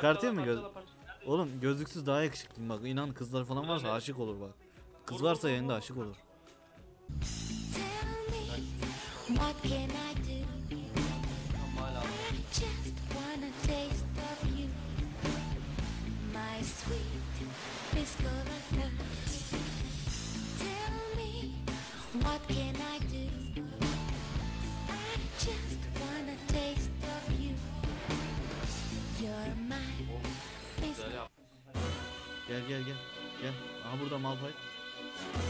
Çıkartayım mı göz? Oğlum gözlüksüz daha yakışıklıyım bak inan kızlar falan varsa aşık olur bak. Kız varsa yanında aşık olur. What can I Gel gel gel. Gel. Aha burada Malphite.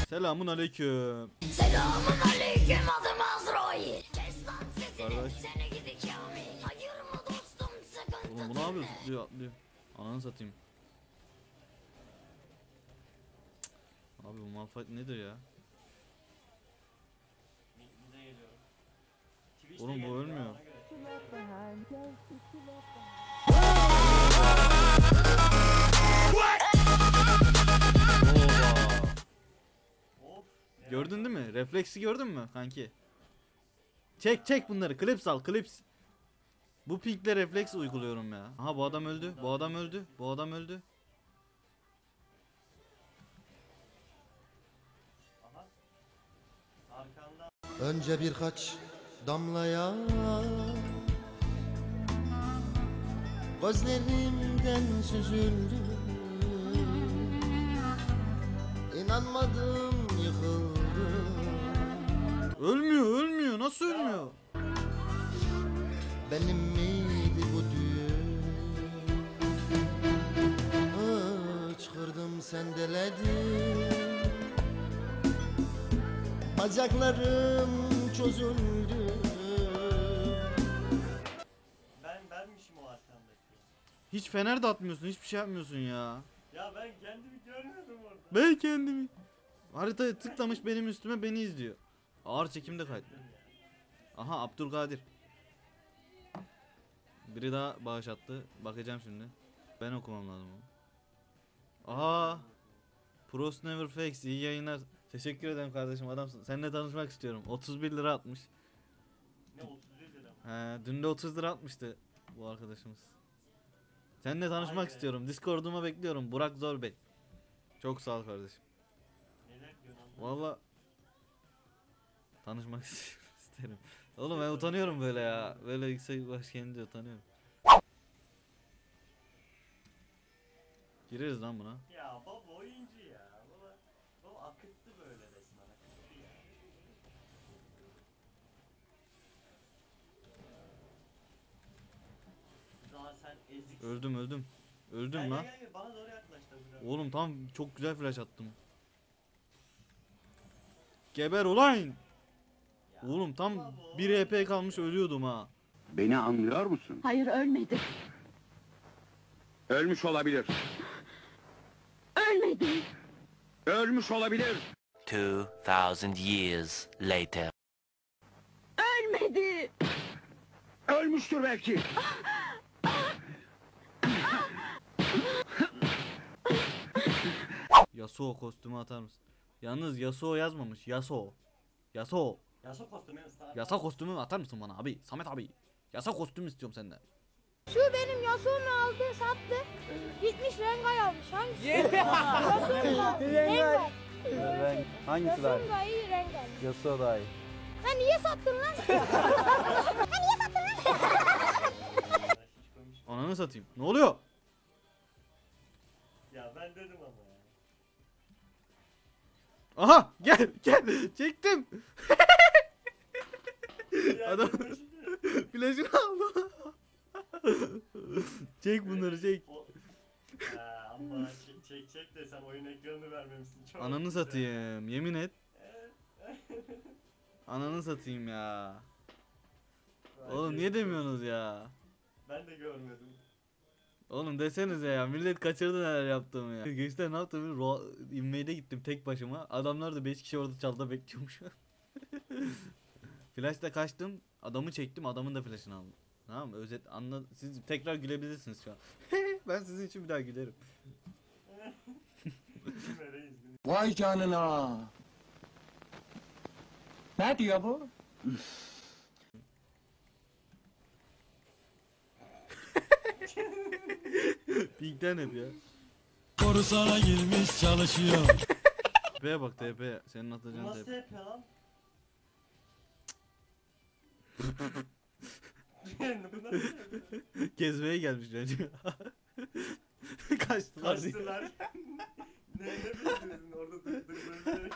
Selamun aleyküm. Selamun aleyküm adım Azrail. Kes lan sesini Kardeş. seni gidi Kamil. Ayırma dostum sıkıntı Oğlum bu ne yapıyor? Zıplıyor atlıyor. Ananı satayım. Abi bu Malphite nedir ya? Oğlum bu ölmüyor. Gördün değil mi? Refleksi gördün mü kanki? Çek çek bunları. Clips al clips. Bu pinkle refleks uyguluyorum ya. Aha bu adam öldü. Bu adam öldü. Bu adam öldü. Önce birkaç damla yağ Gözlerimden süzüldü İnanmadım yıkıldım Ölmüyor ölmüyor. Nasıl ölmüyor? Benim miydi bu düğün Hıçkırdım sendeledin Bacaklarım çözüldü Ben benmişim o arkandaki. Hiç fener de atmıyorsun. Hiçbir şey yapmıyorsun ya. Ya ben kendimi görmüyordum orada. Ben kendimi. Haritaya tıklamış benim üstüme beni izliyor. Ağır çekimde kayıt. Aha Abdülkadir. Biri daha bağış attı. Bakacağım şimdi. Ben okumam lazım onu. Aha. Pros Never Fakes iyi yayınlar. Teşekkür ederim kardeşim adamsın. Seninle tanışmak istiyorum. 31 lira atmış. Ne 31 lira? He, dün de 30 lira atmıştı bu arkadaşımız. Seninle tanışmak be. istiyorum. Discord'uma bekliyorum. Burak Zorbey. Çok sağ ol kardeşim. Valla tanışmak isterim. Oğlum ben utanıyorum böyle ya. Böyle yüksek baş gelince utanıyorum. Gireriz lan buna. Ya baba oyuncu ya. Baba, baba akıttı böyle resmen akıttı ya. Daha sen ezik. Öldüm öldüm. Öldüm Gel, lan. Gel, gel, bana doğru yaklaş da. Oğlum tam çok güzel flash attım. Geber ulan. Oğlum tam 1 EP kalmış ölüyordum ha. Beni anlıyor musun? Hayır ölmedi. Ölmüş olabilir. Ölmedi. Ölmüş olabilir. 2,000 years later. Ölmedi. Ölmüştür belki. Yasuo kostümü atar mısın? Yalnız Yasuo yazmamış. Yasuo. Yasuo. Yasa kostümü ısrar. Yasa kostümü atar mısın bana abi? Samet abi. Yasa kostüm istiyorum senden. Şu benim Yasuo'nu aldı sattı. Gitmiş Rengar almış. Hangisi? Yasuo'nu Rengar. Hangisi daha iyi? Yasuo'nu da iyi Rengar. Yasuo daha iyi. Ha niye sattın lan? Ananı satayım. Ne oluyor? Ya ben dedim. Aha gel gel çektim. Adam flaşını aldı. çek bunları çek. Ha, ama çek, çek çek de sen oyun ekranını vermemişsin. Çok Ananı güzel. satayım yemin et. Ananı satayım ya. Oğlum niye demiyorsunuz ya? Ben de görmedim. Oğlum desenize ya millet kaçırdı neler yaptığımı ya. Gençler ne yaptım? Ro gittim tek başıma. Adamlar da 5 kişi orada çalda bekliyormuş. Flash'la kaçtım. Adamı çektim. Adamın da flash'ını aldım. Tamam mı? Özet anla siz tekrar gülebilirsiniz şu an. ben sizin için bir daha gülerim. Vay canına. Ne diyor bu? Pink'ten hep ya. Korusana girmiş çalışıyor. TP'ye bak TP. Senin atacağın nasıl TP. yapıyor lan? Bu nasıl yapıyor? Gezmeye gelmiş bence. Kaçtılar diye. Kaçtılar. ne ne bekliyorsun orada kim bekliyor?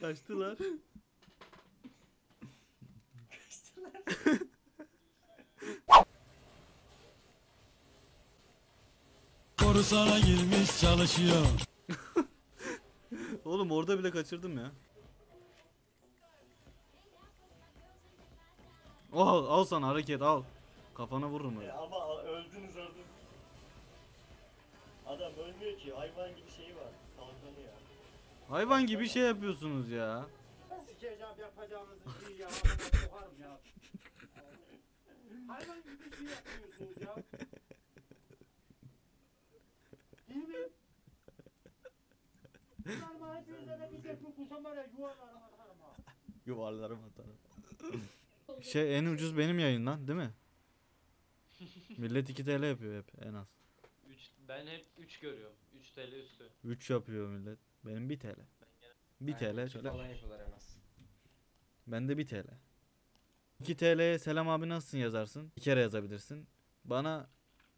Kaçtılar. Kaçtılar. Korusana girmiş çalışıyor. Oğlum orada bile kaçırdım ya. Al, al sana hareket al. Kafana vururum E, öyle. ama a- öldünüz orada. Adam ölmüyor ki hayvan gibi şey var. Kalkanı ya. Hayvan gibi şey yapıyorsunuz ya. Sikeceğim yapacağınızı iyi ya. sokarım ya. Hayvan gibi bir şey yapıyorsunuz ya. Değil mi? Ulan hepinize de bir yuvarlarım atarım ha. Yuvarlarım atarım. şey en ucuz benim yayından değil mi? Millet 2 TL yapıyor hep en az. 3 ben hep 3 görüyorum. 3 TL üstü. 3 yapıyor millet. Benim 1 TL. 1 TL şöyle. yapıyorlar en az. Bende 1 TL. 2 TL'ye selam abi nasılsın yazarsın. Bir kere yazabilirsin. Bana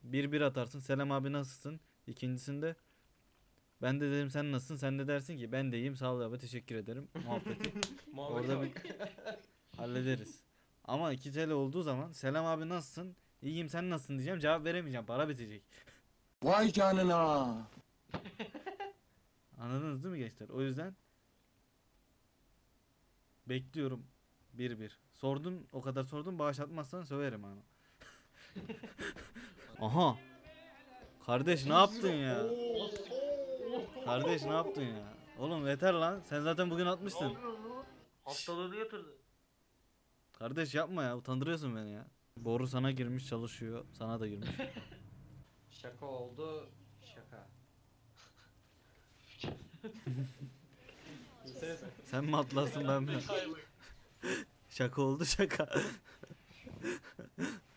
1 1 atarsın. Selam abi nasılsın? İkincisinde ben de dedim sen nasılsın? Sen de dersin ki ben de iyiyim. Sağ ol abi teşekkür ederim. Muhabbeti orada bir hallederiz. Ama 2 TL olduğu zaman selam abi nasılsın? İyiyim sen nasılsın diyeceğim. Cevap veremeyeceğim. Para bitecek. Vay canına. Anladınız değil mi gençler? O yüzden bekliyorum bir bir. Sordun o kadar sordun bağış atmazsan söverim ama. Aha. Kardeş ne yaptın ya? Kardeş ne yaptın ya? Oğlum yeter lan. Sen zaten bugün atmıştın. Hastalığını yatırdı. Kardeş yapma ya. Utandırıyorsun beni ya. Boru sana girmiş çalışıyor. Sana da girmiş. Şaka oldu. Şaka. Sen mi atlarsın ben mi? Şaka oldu şaka.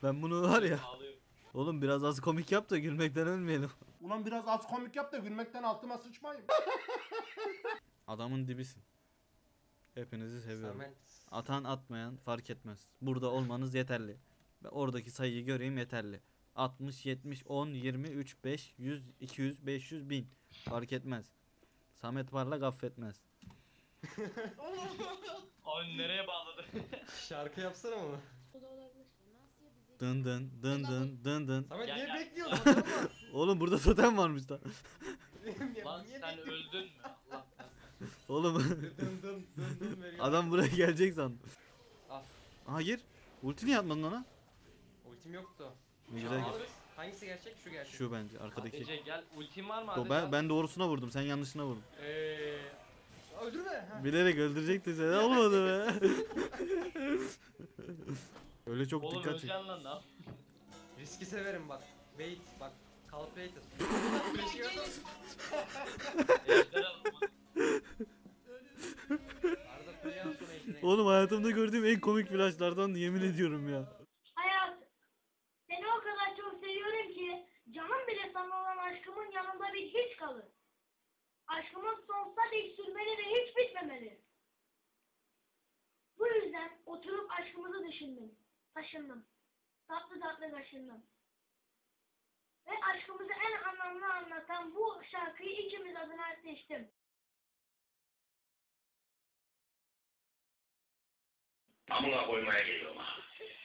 ben bunu var ya. Oğlum biraz az komik yap da gülmekten ölmeyelim. Ulan biraz az komik yap da gülmekten altıma sıçmayayım. Adamın dibisin. Hepinizi seviyorum. Samet. Atan atmayan fark etmez. Burada olmanız yeterli. Ve oradaki sayıyı göreyim yeterli. 60, 70, 10, 20, 3, 5, 100, 200, 500, 1000. Fark etmez. Samet Parlak affetmez. Ay nereye bağladı? Şarkı yapsana onu. Dın dın dın dın dın dın. Samet Gel, niye gel. bekliyorsun? Adamı. Oğlum burada totem varmış da. Lan Niye sen bekliyorsun? öldün mü? Allah. Oğlum Dın dın dın dın veriyor. adam buraya gelecek sandım. Al. Aha gir. Ulti niye atmadın ona? Ultim yoktu. Ne güzel gir. Alırız. Hangisi gerçek? Şu gerçek. Şu bence arkadaki. Ece gel ultim var mı O Adece? ben, ben doğrusuna vurdum. Sen yanlışına vurdun. Eee. Öldürme. Ha. Bilerek öldürecekti seni. Olmadı be. Öyle çok Oğlum dikkat çek. öleceksin lan lan. Riski severim bak. Wait bak. Calculated. Flash'ı gördün mü? Ejder alın. Arada play'an sonra ejderha. Oğlum hayatımda gördüğüm en komik flashlardan yemin ediyorum ya. Hayat. Seni o kadar çok seviyorum ki canım bile sana olan aşkımın yanında bir hiç kalır. Aşkımız sonsuza dek sürmeli ve hiç bitmemeli. Bu yüzden oturup aşkımızı düşündüm taşındım. Tatlı tatlı kaşındım. Ve aşkımızı en anlamlı anlatan bu şarkıyı ikimiz adına seçtim. Amına koymaya geliyorum ha.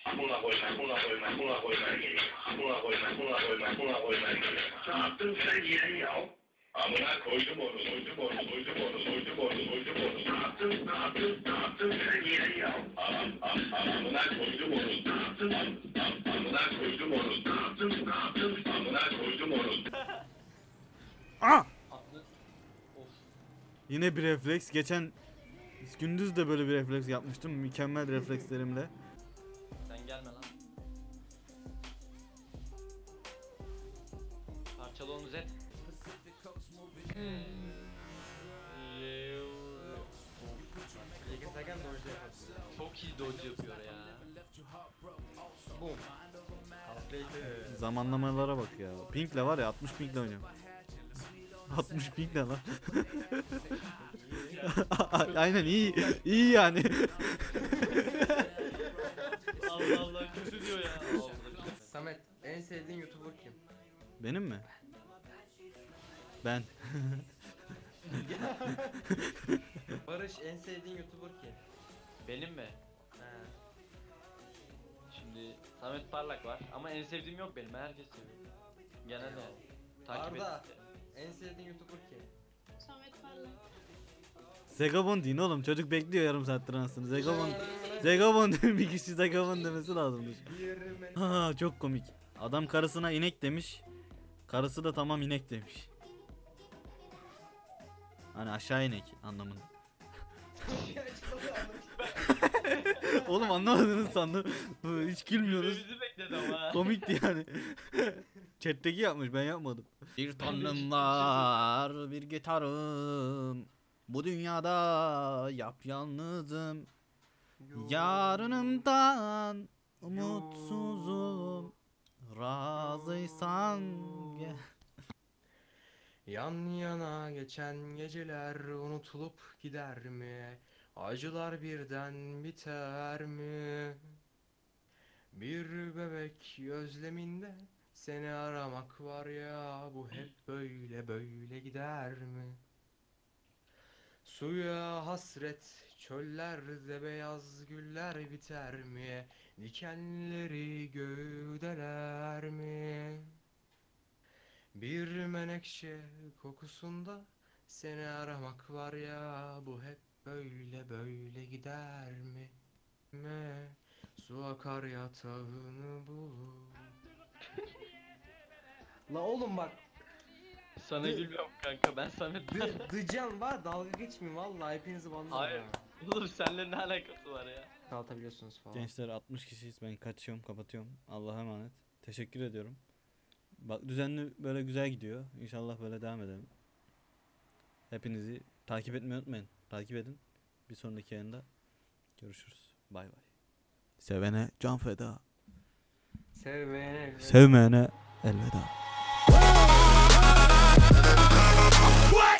Amına koymaya, amına koymaya, amına koymaya geliyorum. Amına koymaya, amına koymaya, amına koymaya geliyorum. Ne yaptın sen yeğen ya? Amına koydum onu, koydum onu, koydum onu, koydum onu, koydum onu. Ne yaptın, ne yaptın, ne yaptın sen yeğen ya? Amına koydum. Ah! Of. Yine bir refleks. Geçen gündüz de böyle bir refleks yapmıştım. Mükemmel reflekslerimle. Sen gelme lan. Parçalı onu zet. Çok iyi dodge yapıyor ya. Boom. Zamanlamalara bak ya. Pink'le var ya 60 Pink'le oynuyorum. 60 Pink'le lan. Aynen iyi. iyi yani. Allah Allah kötü diyor ya. Samet en sevdiğin YouTuber kim? Benim mi? Ben. Barış en sevdiğin YouTuber kim? Benim mi? He. Şimdi Samet Parlak var ama en sevdiğim yok benim. Ben herkes seviyorum. Genelde. Takip Arda. et. En sevdiğin YouTuber kim? Samet Parlak. Zegabon deyin oğlum. Çocuk bekliyor yarım saattir anasını. Zegabon. Zegabon demin bir kişi Zegabon demesi lazımmış. Yirmi. Ha çok komik. Adam karısına inek demiş. Karısı da tamam inek demiş. Hani aşağı inek anlamında. Oğlum anlamadınız sandım. Hiç gülmüyoruz. Bizi bekledi ama. Komikti yani. Chat'teki yapmış ben yapmadım. Bir tanrım var bir gitarım. Bu dünyada yap yalnızım. Yarınımdan umutsuzum. Razıysan gel. Yan yana geçen geceler unutulup gider mi? Acılar birden biter mi? Bir bebek özleminde seni aramak var ya bu hep böyle böyle gider mi? Suya hasret çöllerde beyaz güller biter mi? Dikenleri gövdeler mi? Bir menekşe kokusunda seni aramak var ya bu hep böyle böyle gider mi? Me su akar yatağını bulur. La oğlum bak Sana Dı- gülmüyorum kanka ben Samet dı, dıcan var dalga geçmeyin vallahi hepinizi banlarım. Hayır. ha. Oğlum seninle ne alakası var ya? Kaltabiliyorsunuz falan. Gençler 60 kişiyiz ben kaçıyorum kapatıyorum. Allah'a emanet. Teşekkür ediyorum. Bak düzenli böyle güzel gidiyor. İnşallah böyle devam edelim. Hepinizi takip etmeyi unutmayın. Takip edin. Bir sonraki yayında görüşürüz. Bay bay. Sevene can feda. Sevmeyene Sevmeyene elveda. What?